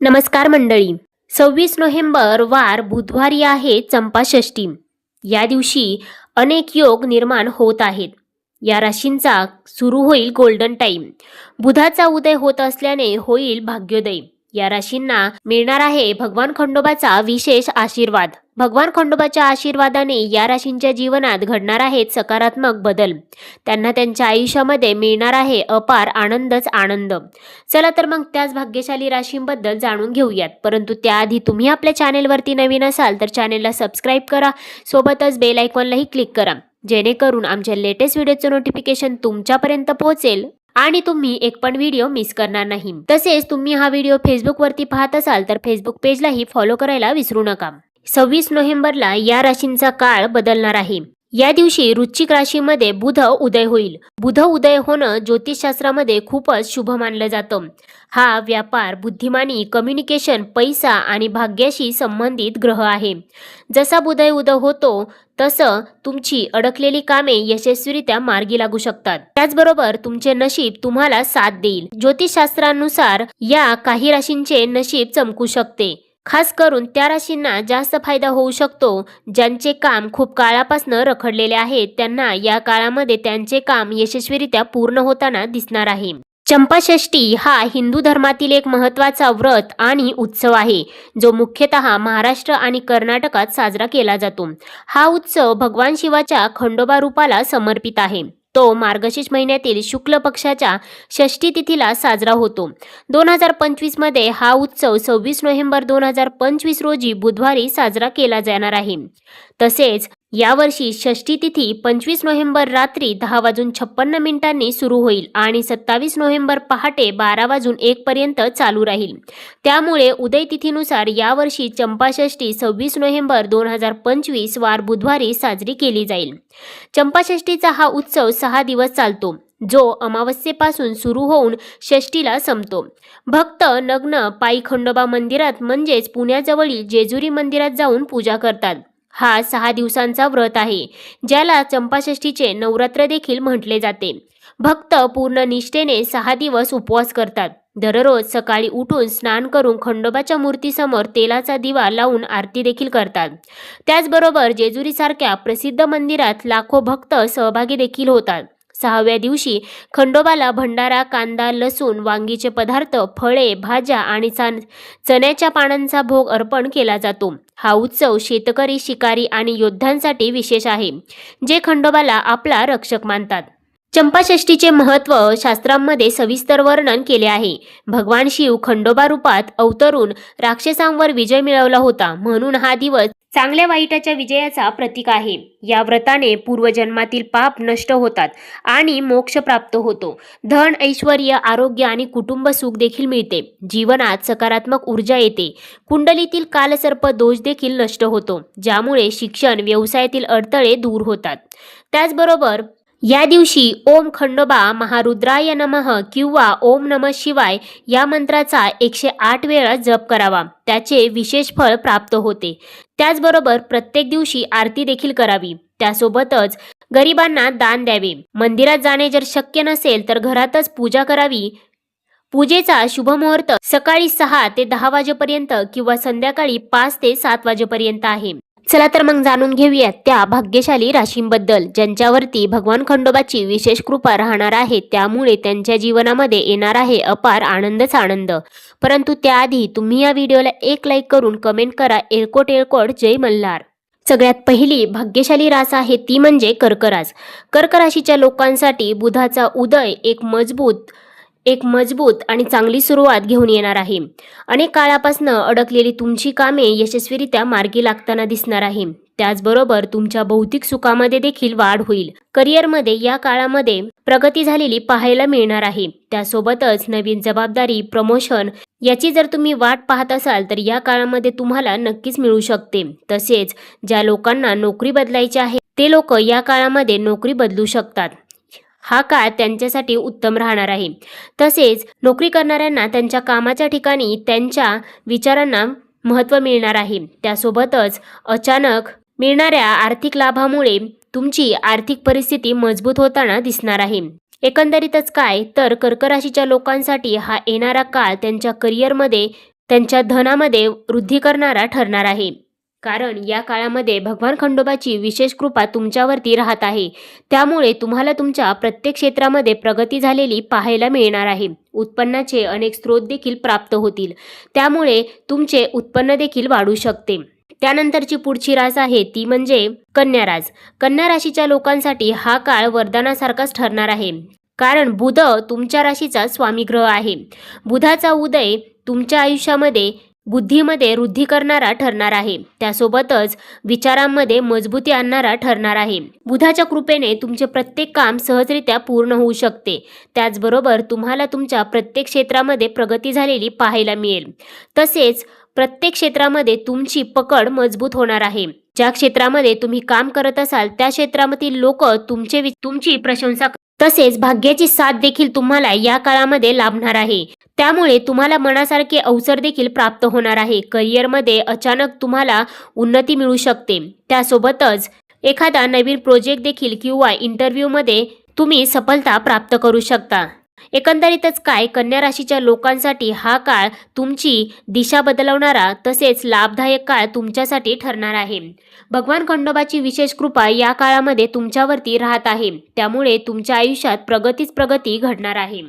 नमस्कार मंडळी. सव्वीस नोव्हेंबर वार बुधवारी आहे चंपाषष्ठी. या दिवशी अनेक योग निर्माण होत आहेत. या राशींचा सुरू होईल गोल्डन टाईम बुधाचा उदय होत असल्याने होईल भाग्योदय. या राशींना मिळणार आहे भगवान खंडोबाचा विशेष आशीर्वाद. भगवान खंडोबाच्या आशीर्वादाने या राशींच्या जीवनात घडणार आहेत सकारात्मक बदल. त्यांना त्यांच्या आयुष्यामध्ये मिळणार आहे अपार आनंदच आनंद. चला तर मग त्याच भाग्यशाली राशींबद्दल जाणून घेऊयात. परंतु त्याआधी तुम्ही आपल्या चॅनेलवरती नवीन असाल तर चॅनेलला सबस्क्राईब करा. सोबतच बेल आयकॉनलाही क्लिक करा. जेणेकरून आमच्या लेटेस्ट व्हिडिओचं नोटिफिकेशन तुमच्यापर्यंत पोहोचेल. आणि तुम्ही एक पण व्हिडिओ मिस करणार नाही. तसेच तुम्ही हा व्हिडिओ फेसबुकवरती पाहत असाल तर फेसबुक पेजलाही फॉलो करायला विसरू नका. सव्वीस नोव्हेंबरला या राशींचा काळ बदलणार आहे. या दिवशी वृश्चिक राशीमध्ये बुध उदय होईल. बुध उदय होणं ज्योतिषशास्त्रामध्ये खूपच शुभ मानलं जातं. हा व्यापार बुद्धिमानी कम्युनिकेशन पैसा आणि भाग्याशी संबंधित ग्रह आहे. जसा बुधय उदय होतो तसं तुमची अडकलेली कामे यशस्वीरित्या मार्गी लागू शकतात. त्याचबरोबर तुमचे नशीब तुम्हाला साथ देईल. ज्योतिषशास्त्रानुसार या काही राशींचे नशीब चमकू शकते. खास करून त्या राशींना जास्त फायदा होऊ शकतो ज्यांचे काम खूप काळापासून रखडलेले आहे. त्यांना या काळामध्ये त्यांचे काम यशस्वीरित्या पूर्ण होताना दिसणार आहे. चंपाषष्ठी हा हिंदू धर्मातील एक महत्त्वाचा व्रत आणि उत्सव आहे जो मुख्यतः महाराष्ट्र आणि कर्नाटकात साजरा केला जातो. हा उत्सव भगवान शिवाच्या खंडोबा रूपाला समर्पित आहे. तो मार्गशीर्ष महिन्यातील शुक्ल पक्षाच्या षष्ठी तिथीला साजरा होतो. दोन हजार पंचवीसमध्ये हा उत्सव सव्वीस नोव्हेंबर दोन हजार पंचवीस रोजी बुधवारी साजरा केला जाणार आहे. तसेच यावर्षी षष्ठी तिथी पंचवीस नोव्हेंबर रात्री दहा वाजून छप्पन्न मिनिटांनी सुरू होईल आणि सत्तावीस नोव्हेंबर पहाटे बारा वाजून एक पर्यंत चालू राहील. त्यामुळे उदय तिथीनुसार यावर्षी चंपाषष्ठी सव्वीस नोव्हेंबर दोन हजार पंचवीस वार बुधवारी साजरी केली जाईल. चंपाषष्ठीचा हा उत्सव सहा दिवस चालतो जो अमावस्येपासून सुरू होऊन षष्टीला संपतो. भक्त नग्न पायी खंडोबा मंदिरात म्हणजेच पुण्याजवळील जेजुरी मंदिरात जाऊन पूजा करतात. हा सहा दिवसांचा व्रत आहे ज्याला चंपाषष्ठीचे नवरात्र देखील म्हटले जाते. भक्त पूर्ण निष्ठेने सहा दिवस उपवास करतात. दररोज सकाळी उठून स्नान करून खंडोबाच्या मूर्तीसमोर तेलाचा दिवा लावून आरती देखील करतात. त्याचबरोबर जेजुरीसारख्या प्रसिद्ध मंदिरात लाखो भक्त सहभागी देखील होतात. सहाव्या दिवशी खंडोबाला भंडारा कांदा लसूण वांगीचे पदार्थ फळे भाज्या आणि चान चण्याच्या पानांचा भोग अर्पण केला जातो. हा उत्सव शेतकरी शिकारी आणि योद्ध्यांसाठी विशेष आहे जे खंडोबाला आपला रक्षक मानतात. चंपाषष्ठीचे महत्त्व शास्त्रांमध्ये सविस्तर वर्णन केले आहे. भगवान शिव खंडोबा रूपात अवतरून राक्षसांवर विजय मिळवला होता म्हणून हा दिवस चांगल्या वाईटाच्या विजयाचा प्रतीक आहे. या व्रताने पूर्वजन्मातील पाप नष्ट होतात आणि मोक्ष प्राप्त होतो. धन ऐश्वर आरोग्य आणि कुटुंब सुख देखील मिळते. जीवनात सकारात्मक ऊर्जा येते. कुंडलीतील कालसर्प दोष देखील नष्ट होतो ज्यामुळे शिक्षण व्यवसायातील अडथळे दूर होतात. त्याचबरोबर या दिवशी ओम खंडोबा महारुद्राय नमः किंवा ओम नम शिवाय या मंत्राचा एकशे आठ वेळा जप करावा. त्याचे विशेष फळ प्राप्त होते. त्याचबरोबर प्रत्येक दिवशी आरती देखील करावी. त्यासोबतच गरिबांना दान द्यावे. मंदिरात जाणे जर शक्य नसेल तर घरातच पूजा करावी. पूजेचा शुभमुहूर्त सकाळी सहा ते दहा वाजेपर्यंत किंवा संध्याकाळी पाच ते सात वाजेपर्यंत आहे. चला तर मग जाणून घेऊयात त्या भाग्यशाली राशींबद्दल ज्यांच्यावरती भगवान खंडोबाची विशेष कृपा राहणार आहे त्यामुळे त्यांच्या जीवनामध्ये येणार आहे अपार आनंदच आनंद परंतु त्याआधी तुम्ही या व्हिडिओला एक लाईक करून कमेंट करा. एळकोट एळकोट जय मल्हार. सगळ्यात पहिली भाग्यशाली रास आहे ती म्हणजे कर्करास. कर्क राशीच्या लोकांसाठी बुधाचा उदय एक मजबूत एक मजबूत आणि चांगली सुरुवात घेऊन येणार आहे. अनेक काळापासून अडकलेली तुमची कामे यशस्वीरित्या मार्गी लागताना दिसणार आहे. त्याचबरोबर तुमच्या भौतिक सुखामध्ये देखील वाढ होईल. करिअरमध्ये या काळामध्ये प्रगती झालेली पाहायला मिळणार आहे. त्यासोबतच नवीन जबाबदारी प्रमोशन याची जर तुम्ही वाट पाहत असाल तर या काळामध्ये तुम्हाला नक्कीच मिळू शकते. तसेच ज्या लोकांना नोकरी बदलायची आहे ते लोक या काळामध्ये नोकरी बदलू शकतात. हा काळ त्यांच्यासाठी उत्तम राहणार आहे. तसेच नोकरी करणाऱ्यांना त्यांच्या कामाच्या ठिकाणी त्यांच्या विचारांना महत्त्व मिळणार आहे. त्यासोबतच अचानक मिळणाऱ्या आर्थिक लाभामुळे तुमची आर्थिक परिस्थिती मजबूत होताना दिसणार आहे. एकंदरीतच काय? तर कर्क राशीच्या लोकांसाठी हा येणारा काळ त्यांच्या करिअरमध्ये त्यांच्या धनामध्ये वृद्धी करणारा ठरणार आहे. कारण या काळामध्ये भगवान खंडोबाची विशेष कृपा तुमच्यावरती राहत आहे. त्यामुळे तुम्हाला तुमच्या प्रत्येक क्षेत्रामध्ये प्रगती झालेली पाहायला मिळणार आहे. उत्पन्नाचे अनेक स्रोत देखील प्राप्त होतील. त्यामुळे तुमचे उत्पन्न देखील वाढू शकते. त्यानंतरची पुढची रास आहे ती म्हणजे कन्या रास. कन्या राशीच्या लोकांसाठी हा काळ वरदानासारखाच ठरणार आहे. कारण बुध तुमच्या राशीचा स्वामी ग्रह आहे. बुधाचा उदय तुमच्या आयुष्यामध्ये बुद्धीमध्ये वृद्धी करणारा ठरणार आहे. त्यासोबतच विचारांमध्ये मजबूती आणणारा ठरणार आहे. बुधाच्या कृपेने तुमचे प्रत्येक काम सहजरित्या पूर्ण होऊ शकते. त्याचबरोबर तुम्हाला तुमच्या प्रत्येक क्षेत्रामध्ये प्रगती झालेली पाहायला मिळेल. तसेच प्रत्येक क्षेत्रामध्ये तुमची पकड मजबूत होणार आहे. ज्या क्षेत्रामध्ये तुम्ही काम करत असाल त्या क्षेत्रामधील लोक तुमचे वि- तुमची प्रशंसा तसेच भाग्याची साथ देखील तुम्हाला या काळामध्ये लाभणार आहे. त्यामुळे तुम्हाला मनासारखे अवसर देखील प्राप्त होणार आहे. करिअरमध्ये अचानक तुम्हाला उन्नती मिळू शकते. त्यासोबतच एखादा नवीन प्रोजेक्ट देखील किंवा इंटरव्ह्यूमध्ये तुम्ही सफलता प्राप्त करू शकता. एकंदरीतच काय कन्या राशीच्या लोकांसाठी हा काळ तुमची दिशा बदलवणारा तसेच लाभदायक काळ तुमच्यासाठी ठरणार आहे. भगवान खंडोबाची विशेष कृपा या काळामध्ये तुमच्यावरती राहत आहे. त्यामुळे तुमच्या आयुष्यात प्रगतीच प्रगती घडणार आहे.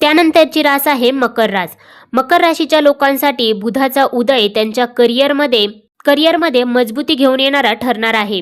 त्यानंतरची रास आहे मकर रास. मकर राशीच्या लोकांसाठी बुधाचा उदय त्यांच्या करिअरमध्ये करिअरमध्ये मजबूती घेऊन येणारा ठरणार आहे.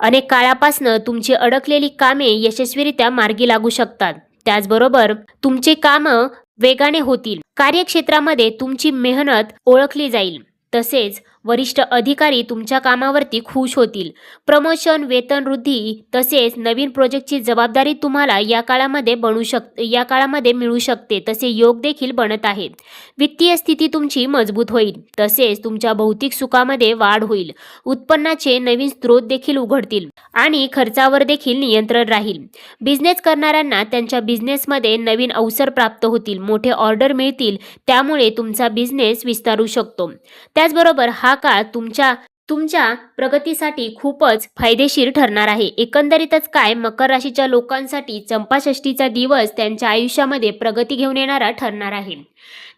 अनेक काळापासनं तुमची अडकलेली कामे यशस्वीरित्या मार्गी लागू शकतात. त्याचबरोबर तुमचे कामं वेगाने होतील. कार्यक्षेत्रामध्ये तुमची मेहनत ओळखली जाईल. तसेच वरिष्ठ अधिकारी तुमच्या कामावरती खुश होतील. प्रमोशन वेतन वृद्धी तसेच नवीन प्रोजेक्टची जबाबदारी तुम्हाला या काळामध्ये बनू शक या काळामध्ये मिळू शकते तसे योग देखील बनत आहेत. वित्तीय स्थिती तुमची मजबूत होईल तसेच तुमच्या भौतिक सुखामध्ये वाढ होईल. उत्पन्नाचे नवीन स्रोत देखील उघडतील आणि खर्चावर देखील नियंत्रण राहील. बिझनेस करणाऱ्यांना त्यांच्या बिझनेसमध्ये नवीन अवसर प्राप्त होतील मोठे ऑर्डर मिळतील त्यामुळे तुमचा बिझनेस विस्तारू शकतो. त्याचबरोबर हा काळ तुमच्या तुमच्या प्रगतीसाठी खूपच फायदेशीर ठरणार आहे. एकंदरीतच काय मकर राशीच्या लोकांसाठी चंपाषष्ठीचा दिवस त्यांच्या आयुष्यामध्ये प्रगती घेऊन येणारा ठरणार आहे.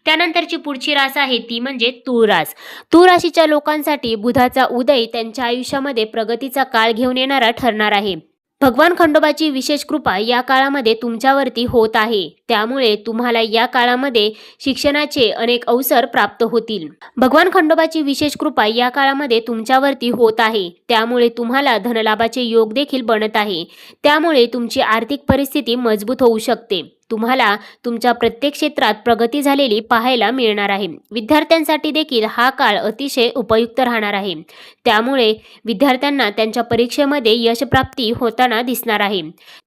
त्यानंतरची पुढची रास आहे ती म्हणजे तूळ रास. तूळ राशीच्या लोकांसाठी बुधाचा उदय त्यांच्या आयुष्यामध्ये प्रगतीचा काळ घेऊन येणारा ठरणार आहे. भगवान खंडोबाची विशेष कृपा या काळामध्ये तुमच्यावरती होत आहे. त्यामुळे तुम्हाला या काळामध्ये शिक्षणाचे अनेक अवसर प्राप्त होतील. भगवान खंडोबाची विशेष कृपा या काळामध्ये तुमच्यावरती होत आहे. त्यामुळे तुम्हाला धनलाभाचे योग देखील बनत आहे. त्यामुळे तुमची आर्थिक परिस्थिती मजबूत होऊ शकते. तुम्हाला तुमच्या प्रत्येक क्षेत्रात प्रगती झालेली पाहायला मिळणार आहे. विद्यार्थ्यांसाठी देखील हा काळ अतिशय उपयुक्त राहणार आहे. त्यामुळे विद्यार्थ्यांना त्यांच्या परीक्षेमध्ये यशप्राप्ती होताना दिसणार आहे.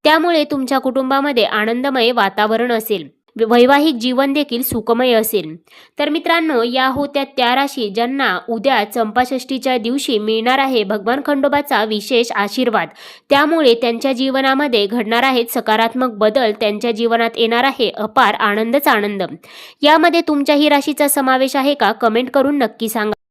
त्यामुळे तुमच्या कुटुंबामध्ये आनंदमय वातावरण असेल. वैवाहिक जीवन देखील सुखमय असेल. तर मित्रांनो या होत्या त्या राशी ज्यांना उद्या चंपाषष्ठीच्या दिवशी मिळणार आहे भगवान खंडोबाचा विशेष आशीर्वाद. त्यामुळे त्यांच्या जीवनामध्ये घडणार आहेत सकारात्मक बदल त्यांच्या जीवनात येणार आहे अपार आनंदच आनंद. यामध्ये तुमच्याही राशीचा समावेश आहे का? कमेंट करून नक्की सांगा.